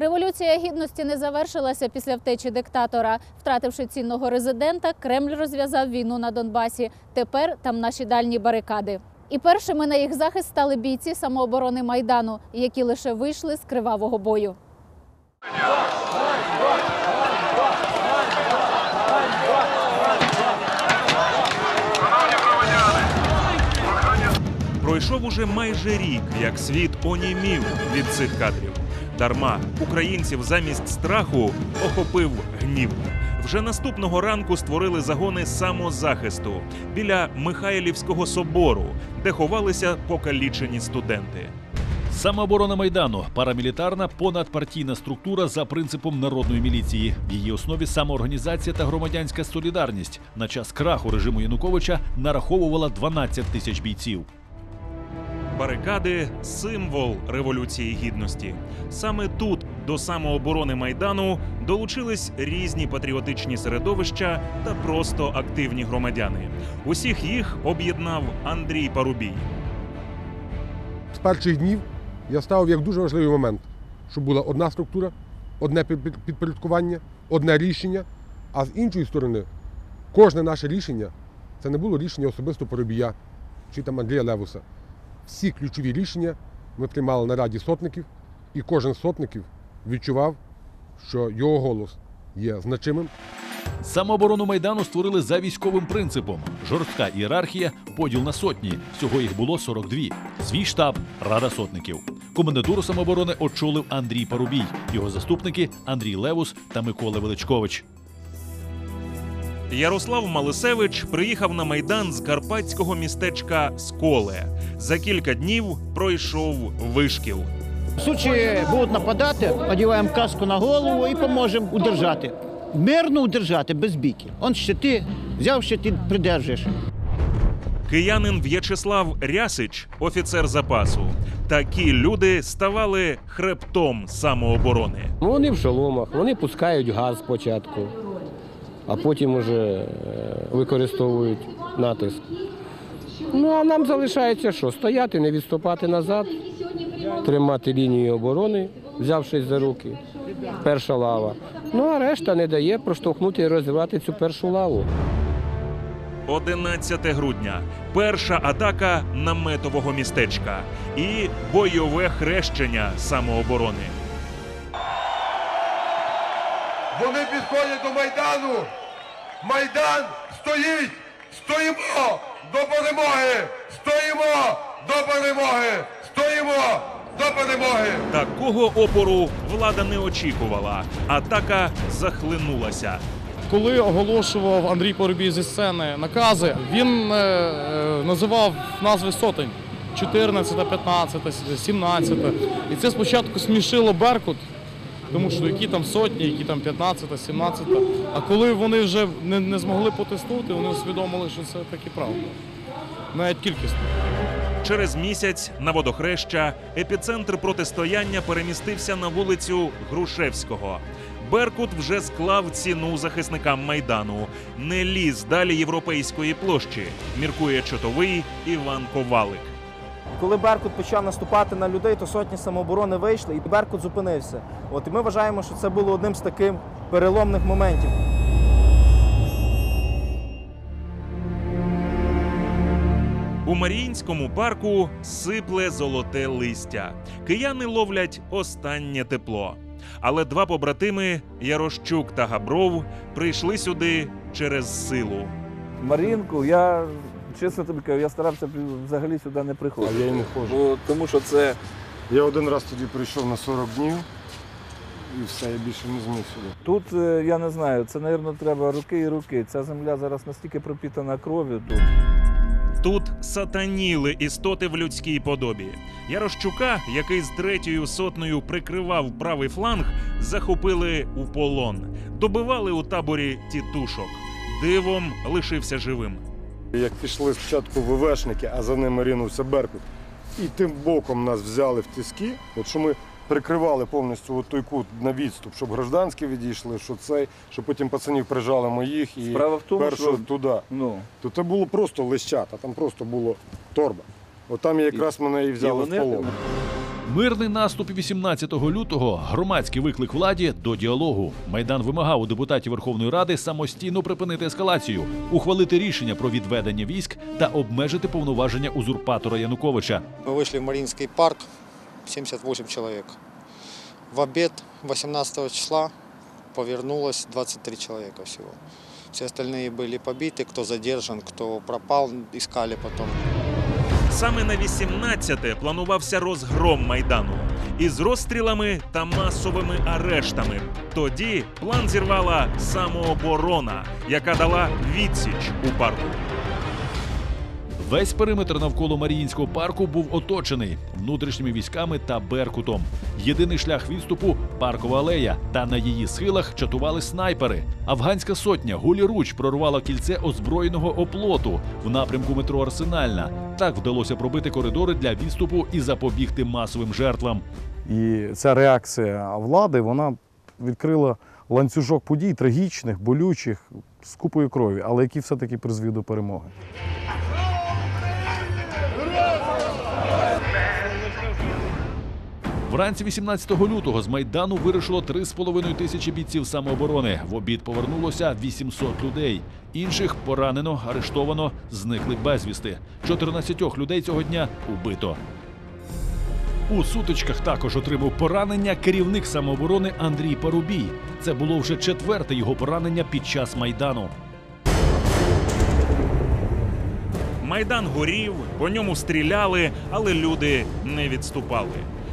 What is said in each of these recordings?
Революція гідності не завершилася після втечі диктатора. Втративши цінного резидента, Кремль розв'язав війну на Донбасі. Тепер там наші дальні барикади. І першими на їх захист стали бійці самооборони майдану, які лише вийшли з кривавого бою. Пройшов уже майже рік, як світ онімів від цих кадрів. Дарма українців замість страху охопив гнів. Вже наступного ранку створили загони самозахисту біля Михайлівського собору, де ховалися покалічені студенти. Самооборона майдану парамілітарна понадпартійна структура за принципом народної міліції. В її основі самоорганізація та громадянська солідарність. На час краху режиму Януковича нараховувала 12 тисяч бійців. Барикади символ революції гідності. Саме тут до самооборони майдану долучились різні патріотичні середовища та просто активні громадяни. Усіх їх об'єднав Андрій Парубій. з перших днів я ставив як дуже важливий момент, щоб була одна структура, одне під- під- підпорядкування, одне рішення. А з іншої сторони, кожне наше рішення це не було рішення особисто Поробія чи там Андрія Левуса. Всі ключові рішення ми приймали на раді сотників, і кожен сотників відчував, що його голос є значимим Самооборону майдану створили за військовим принципом: жорстка ієрархія, поділ на сотні. Всього їх було 42. Свій штаб рада сотників. Комендатуру самооборони очолив Андрій Парубій. Його заступники Андрій Левус та Микола Величкович. Ярослав Малисевич приїхав на майдан з карпатського містечка Сколе. За кілька днів пройшов вишкіл. В случае будуть нападати, одягаємо каску на голову і поможемо удержати. Мирно удержати, без бійки. Он щити, взяв щити, придержиш. Киянин В'ячеслав Рясич, офіцер запасу. Такі люди ставали хребтом самооборони. Вони в шоломах, вони пускають газ спочатку, а потім уже е, використовують натиск. Ну а нам залишається що? Стояти, не відступати назад, тримати лінію оборони, взявшись за руки. Перша лава. Ну а решта не дає проштовхнути і розірвати цю першу лаву. 11 грудня. Перша атака наметового містечка і бойове хрещення самооборони. Вони підходять до Майдану. Майдан стоїть! Стоїмо до перемоги! Стоїмо до перемоги! Стоїмо до перемоги! Такого опору влада не очікувала. Атака захлинулася. Коли оголошував Андрій Поробій зі сцени накази, він е, е, називав назви сотень 14, 15, 17. І це спочатку смішило Беркут, тому що які там сотні, які там 15, 17. А коли вони вже не, не змогли потиснути, вони усвідомили, що це таки правда. Навіть кількість. Через місяць на водохреща епіцентр протистояння перемістився на вулицю Грушевського. Беркут вже склав ціну захисникам майдану. Не ліз далі європейської площі. Міркує чотовий Іван Ковалик. Коли Беркут почав наступати на людей, то сотні самооборони вийшли, і Беркут зупинився. От і ми вважаємо, що це було одним з таких переломних моментів. У Маріїнському парку сипле золоте листя. Кияни ловлять останнє тепло. Але два побратими Ярощук та Габров прийшли сюди через силу. Марінку, я чесно тобі кажу, я старався взагалі сюди не А приходити. я і не ходжу. Бо, тому що це Я один раз тоді прийшов на 40 днів і все, я більше не зміг сюди. тут, е, я не знаю, це, мабуть, треба руки і руки. Ця земля зараз настільки пропітана кров'ю тут. Тут сатаніли істоти в людській подобі. Ярощука, який з третьою сотнею прикривав правий фланг, захопили у полон, добивали у таборі тітушок. Дивом лишився живим. Як пішли спочатку ВВшники, а за ними ринувся Беркут, і тим боком нас взяли в тиски, от що ми прикривали повністю от той кут на відступ, щоб гражданські відійшли, що цей, що потім пацанів прижали моїх і Справа в тому, першу що туди. ну, То це було просто лищата, там просто було торба. От там якраз мене і взяли і в полон. Мирний наступ 18 лютого, громадський виклик владі до діалогу. Майдан вимагав у депутатів Верховної Ради самостійно припинити ескалацію, ухвалити рішення про відведення військ та обмежити повноваження узурпатора Януковича. Мы вышли в Мариинский парк, 78 человек. В обед 18 числа повернулось 23 человека всего. Все остальные были побиты, кто задержан, кто пропал, искали потом. Саме на 18-те планувався розгром майдану із розстрілами та масовими арештами. Тоді план зірвала самооборона, яка дала відсіч у парку. Весь периметр навколо Маріїнського парку був оточений внутрішніми військами та беркутом. Єдиний шлях відступу паркова алея, та на її схилах чатували снайпери. Афганська сотня гулі-руч прорвала кільце озброєного оплоту в напрямку метро Арсенальна. Так вдалося пробити коридори для відступу і запобігти масовим жертвам. І ця реакція влади вона відкрила ланцюжок подій трагічних, болючих, з купою крові, але які все-таки призвів до перемоги. Вранці 18 лютого з майдану вирушило 3,5 тисячі бійців самооборони. В обід повернулося 800 людей. Інших поранено, арештовано, зникли безвісти. 14 людей цього дня убито. У сутичках також отримав поранення керівник самооборони Андрій Парубій. Це було вже четверте його поранення під час майдану. Майдан горів, по ньому стріляли, але люди не відступали.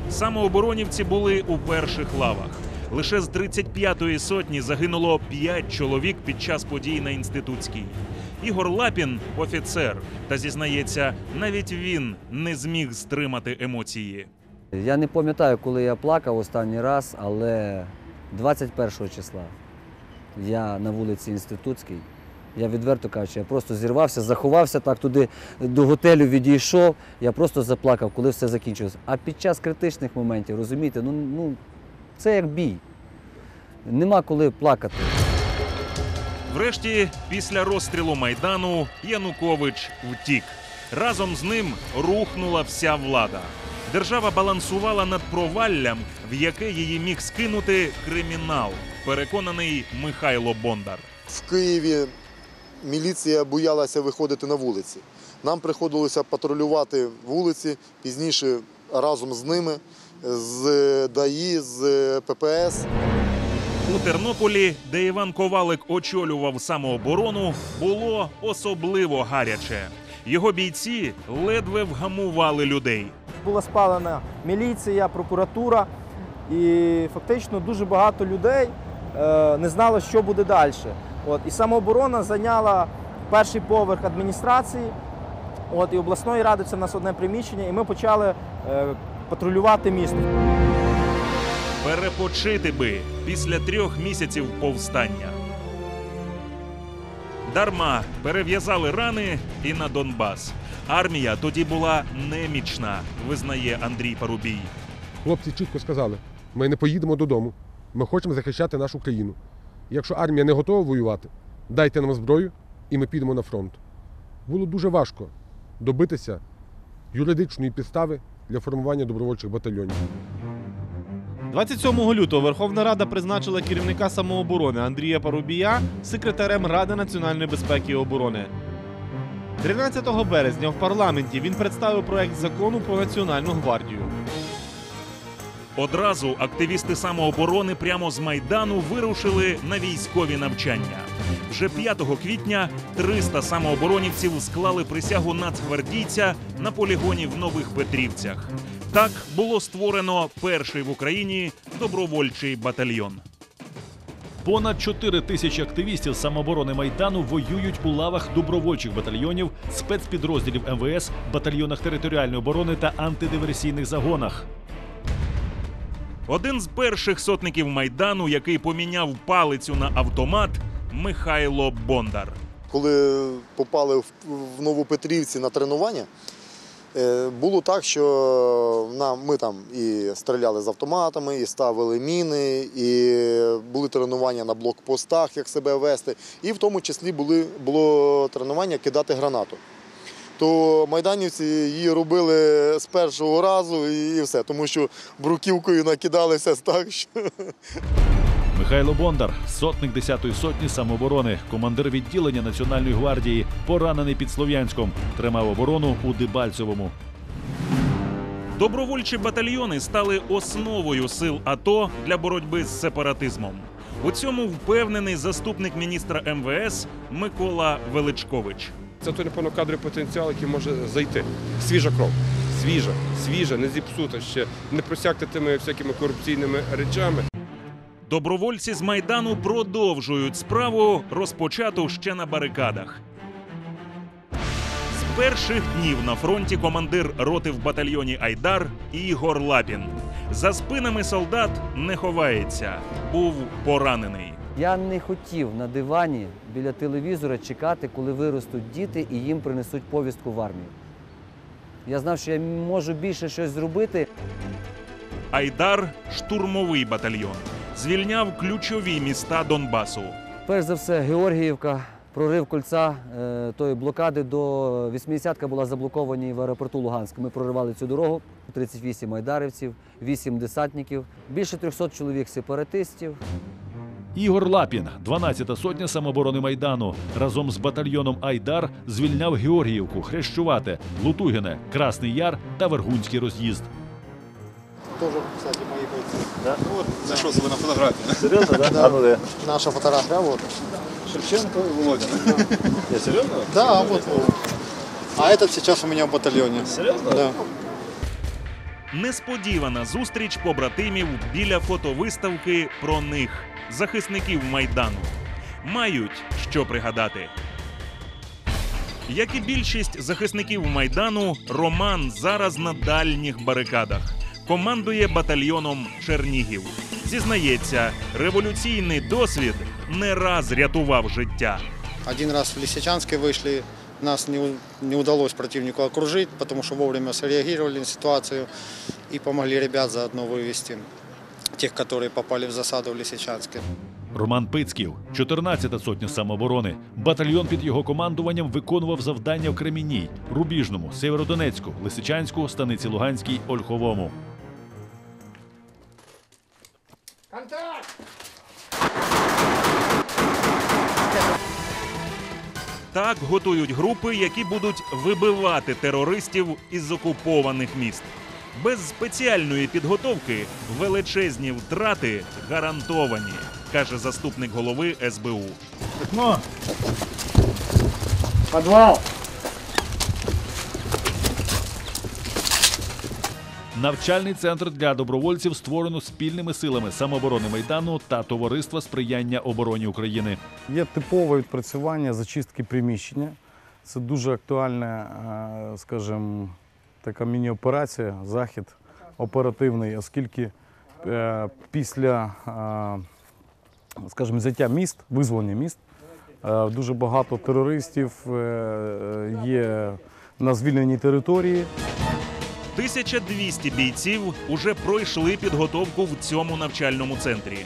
Самооборонівці були у перших лавах. Лише з 35-ї сотні загинуло 5 чоловік під час подій на інститутській. Ігор Лапін офіцер, та зізнається, навіть він не зміг стримати емоції. Я не пам'ятаю, коли я плакав останній раз, але 21 числа я на вулиці Інститутській. Я відверто кажучи, я просто зірвався, заховався так туди до готелю, відійшов. Я просто заплакав, коли все закінчилося. А під час критичних моментів, розумієте, ну, ну це як бій. Нема коли плакати. Врешті, після розстрілу майдану, Янукович втік. Разом з ним рухнула вся влада. Держава балансувала над проваллям, в яке її міг скинути кримінал, переконаний Михайло Бондар. В Києві міліція боялася виходити на вулиці. Нам приходилося патрулювати вулиці пізніше разом з ними, з ДАІ, з ППС. У Тернополі, де Іван Ковалик очолював самооборону, було особливо гаряче. Його бійці ледве вгамували людей. Була спалена міліція, прокуратура, і фактично дуже багато людей е, не знало, що буде далі. От, і самооборона зайняла перший поверх адміністрації. От, і обласної ради це в нас одне приміщення, і ми почали е, патрулювати місто. Перепочити би після трьох місяців повстання. Дарма перев'язали рани і на Донбас. Армія тоді була немічна, визнає Андрій Парубій. Хлопці чітко сказали: ми не поїдемо додому. Ми хочемо захищати нашу країну. Якщо армія не готова воювати, дайте нам зброю, і ми підемо на фронт. Було дуже важко добитися юридичної підстави для формування добровольчих батальйонів. 27 лютого Верховна Рада призначила керівника самооборони Андрія Парубія секретарем Ради національної безпеки і оборони. 13 березня в парламенті він представив проект закону про Національну гвардію. Одразу активісти самооборони прямо з майдану вирушили на військові навчання. Вже 5 квітня 300 самооборонівців склали присягу нацгвардійця на полігоні в Нових Петрівцях. Так було створено перший в Україні добровольчий батальйон. Понад 4 тисячі активістів самооборони майдану воюють у лавах добровольчих батальйонів, спецпідрозділів МВС, батальйонах територіальної оборони та антидиверсійних загонах. Один з перших сотників майдану, який поміняв палицю на автомат, Михайло Бондар. Коли попали в, Новопетрівці на тренування, е, було так, що нам, ми там і стріляли з автоматами, і ставили міни, і були тренування на блокпостах, як себе вести, і в тому числі були, було тренування кидати гранату. То майданівці її робили з першого разу і все, тому що бруківкою накидалися так, що Михайло Бондар, сотник 10-ї сотні самооборони, командир відділення Національної гвардії, поранений під Слов'янськом, тримав оборону у Дебальцевому. Добровольчі батальйони стали основою сил АТО для боротьби з сепаратизмом. У цьому впевнений заступник міністра МВС Микола Величкович. Це той, напевно, кадровий потенціал, який може зайти. Свіжа кров. Свіжа, свіжа, не зіпсута ще, не просякти тими всякими корупційними речами. Добровольці з майдану продовжують справу, розпочату ще на барикадах. З перших днів на фронті командир роти в батальйоні Айдар Ігор Лапін. За спинами солдат не ховається, був поранений. Я не хотів на дивані біля телевізора чекати, коли виростуть діти і їм принесуть повістку в армію. Я знав, що я можу більше щось зробити. Айдар штурмовий батальйон. Звільняв ключові міста Донбасу. Перш за все, Георгіївка, прорив кольця е, тої блокади до 80-ка була заблоковані в аеропорту Луганськ. Ми проривали цю дорогу. 38 айдарівців, 8 десантників, більше 300 чоловік сепаратистів. Ігор Лапін, 12-та сотня самооборони Майдану, разом з батальйоном Айдар звільняв Георгіївку, Хрещувате, Лутугине, Красний Яр та Вергунський роз'їзд. Тоже, кстати, мои бойцы. Да? Вот, себе на фотографию. Серьезно, да? Да. А ну да. Наша фотография, вот. Шевченко и Володя. Я серьезно? Да, вот. вот. А этот сейчас у меня в батальоне. Серьезно? Да. Несподівана зустріч побратимів біля фотовиставки про них, захисників майдану. Мають що пригадати. Як і більшість захисників майдану, Роман зараз на дальніх барикадах. Командує батальйоном Чернігів. Зізнається, революційний досвід не раз рятував життя. Один раз в Лисичанске вышли, нас не, не удалось противнику окружить, потому что вовремя среагировали на ситуацию и помогли ребят заодно вывести тех, которые попали в засаду в Лисичанске. Роман Пицьків, 14-та сотня самооборони. Батальйон під його командуванням виконував завдання в Кремінній, Рубіжному, Сєвєродонецьку, Лисичанську, Станиці Луганській, Ольховому. Так готують групи, які будуть вибивати терористів із окупованих міст. Без спеціальної підготовки величезні втрати гарантовані, каже заступник голови СБУ. Окно. Подвал. Навчальний центр для добровольців створено спільними силами самооборони Майдану та Товариства сприяння обороні України. Є типове відпрацювання зачистки приміщення. Це дуже актуальна, е, скажімо, така міні-операція, захід оперативний, оскільки е, після, е, скажімо, взяття міст, визволення міст, е, дуже багато терористів е, є на звільненій території. 1200 бійців уже пройшли підготовку в цьому навчальному центрі.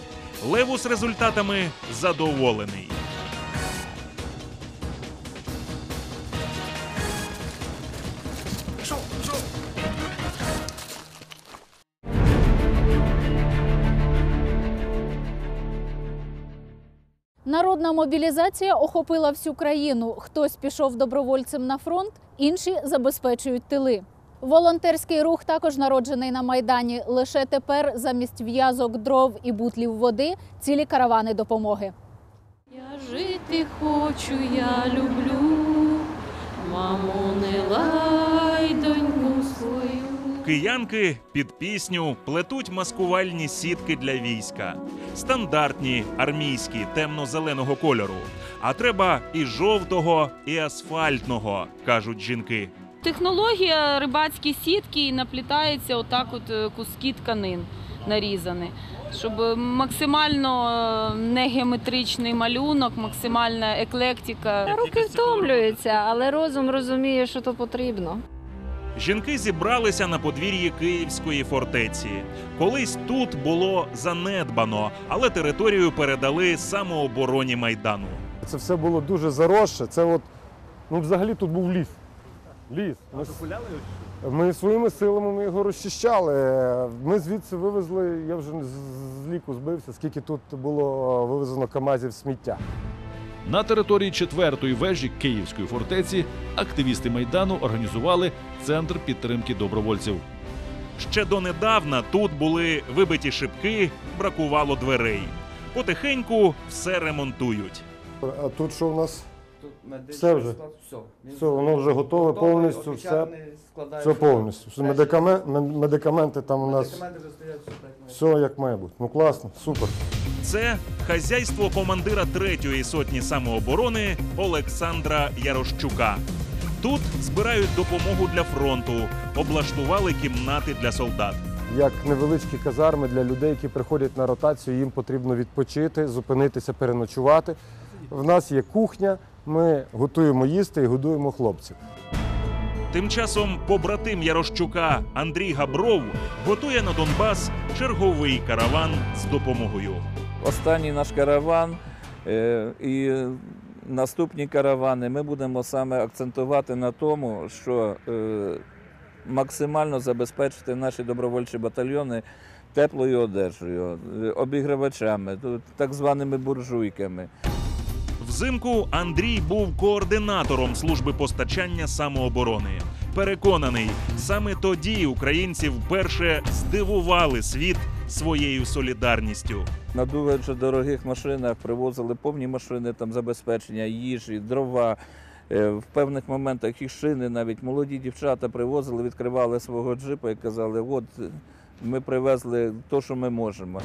Левус результатами задоволений. Народна мобілізація охопила всю країну. Хтось пішов добровольцем на фронт, інші забезпечують тили. Волонтерський рух також народжений на майдані. Лише тепер замість в'язок дров і бутлів води цілі каравани допомоги. Я жити хочу, я люблю, мамо, не свою. Киянки під пісню плетуть маскувальні сітки для війська. Стандартні армійські темно-зеленого кольору. А треба і жовтого, і асфальтного, кажуть жінки. Технологія рибацькі сітки і наплітається отак от е, куски тканин нарізані. Щоб максимально е, не геометричний малюнок, максимальна еклектика. Руки втомлюються, але розум розуміє, що то потрібно. Жінки зібралися на подвір'ї Київської фортеці. Колись тут було занедбано, але територію передали самообороні майдану. Це все було дуже заросше. Це от, ну взагалі тут був ліс. Ліс. Ми, ми своїми силами ми його розчищали. Ми звідси вивезли, я вже з- з ліку збився, скільки тут було вивезено камазів сміття. На території четвертої вежі Київської фортеці активісти майдану організували центр підтримки добровольців. Ще донедавна тут були вибиті шибки, бракувало дверей. Потихеньку все ремонтують. А тут що у нас? Все вже? Все, воно вже готове повністю, все, все повністю. Все, медикамен- мен- медикаменти там у нас все як має бути. Ну класно, супер. Це хазяйство командира третьої сотні самооборони Олександра Ярощука. Тут збирають допомогу для фронту, облаштували кімнати для солдат. Як невеличкі казарми для людей, які приходять на ротацію, їм потрібно відпочити, зупинитися, переночувати. В нас є кухня, ми готуємо їсти і годуємо хлопців. Тим часом побратим Ярощука Андрій Габров готує на Донбас черговий караван з допомогою. Останній наш караван е, і наступні каравани ми будемо саме акцентувати на тому, що е, максимально забезпечити наші добровольчі батальйони теплою одежею, е, обігрівачами, так званими буржуйками. Взимку Андрій був координатором служби постачання самооборони. Переконаний, саме тоді українці вперше здивували світ своєю солідарністю. На дуже дорогих машинах привозили повні машини там забезпечення їжі, дрова. Е, В певних моментах і шини навіть молоді дівчата привозили, відкривали свого джипа і казали: от ми привезли те, що ми можемо.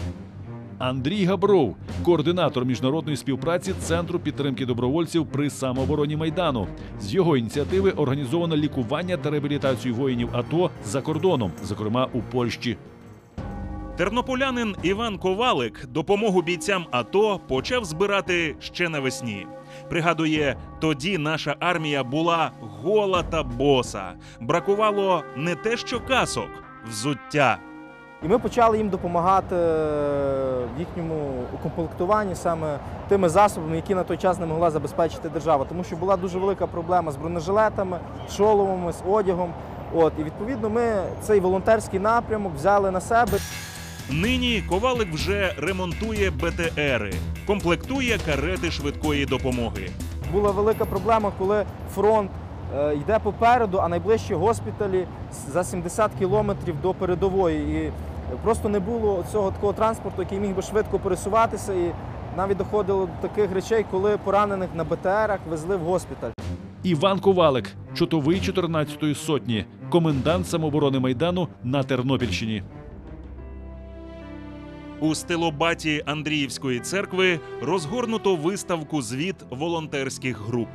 Андрій Габров, координатор міжнародної співпраці Центру підтримки добровольців при самообороні Майдану. З його ініціативи організовано лікування та реабілітацію воїнів АТО за кордоном, зокрема у Польщі. Тернополянин Іван Ковалик допомогу бійцям АТО почав збирати ще навесні. Пригадує, тоді наша армія була гола та боса. Бракувало не те, що касок, взуття. І ми почали їм допомагати в їхньому укомплектуванні саме тими засобами, які на той час не могла забезпечити держава, тому що була дуже велика проблема з бронежилетами, з шоломами, з одягом. От і відповідно ми цей волонтерський напрямок взяли на себе. Нині Ковалик вже ремонтує БТРи, комплектує карети швидкої допомоги. Була велика проблема, коли фронт йде попереду, а найближчі госпіталі за 70 кілометрів до передової. І просто не було цього такого транспорту, який міг би швидко пересуватися. І навіть доходило до таких речей, коли поранених на БТРах везли в госпіталь. Іван Ковалик, чотовий 14-ї сотні, комендант самооборони Майдану на Тернопільщині. У стилобаті Андріївської церкви розгорнуто виставку звіт волонтерських груп.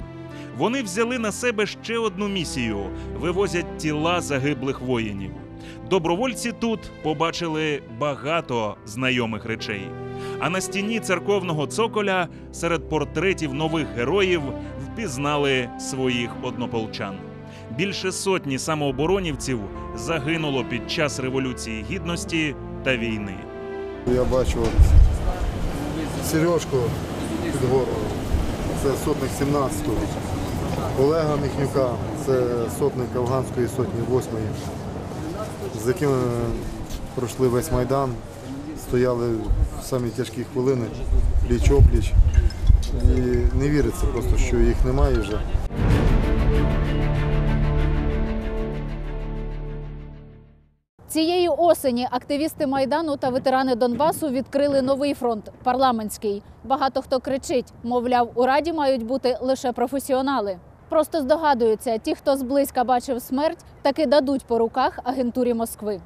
Вони взяли на себе ще одну місію вивозять тіла загиблих воїнів. Добровольці тут побачили багато знайомих речей. А на стіні церковного цоколя серед портретів нових героїв впізнали своїх однополчан. Більше сотні самооборонівців загинуло під час революції гідності та війни. Я бачу Сережку під горлом, це сотник 17-го. Олега Міхнюка, це сотник Афганської сотні 8-ї, з якими пройшли весь Майдан, стояли в самі тяжкі хвилини, пліч опліч. І не віриться просто, що їх немає вже. Цієї осені активісти майдану та ветерани Донбасу відкрили новий фронт парламентський. Багато хто кричить: мовляв, у раді мають бути лише професіонали. Просто здогадуються, ті, хто зблизька бачив смерть, таки дадуть по руках агентурі Москви.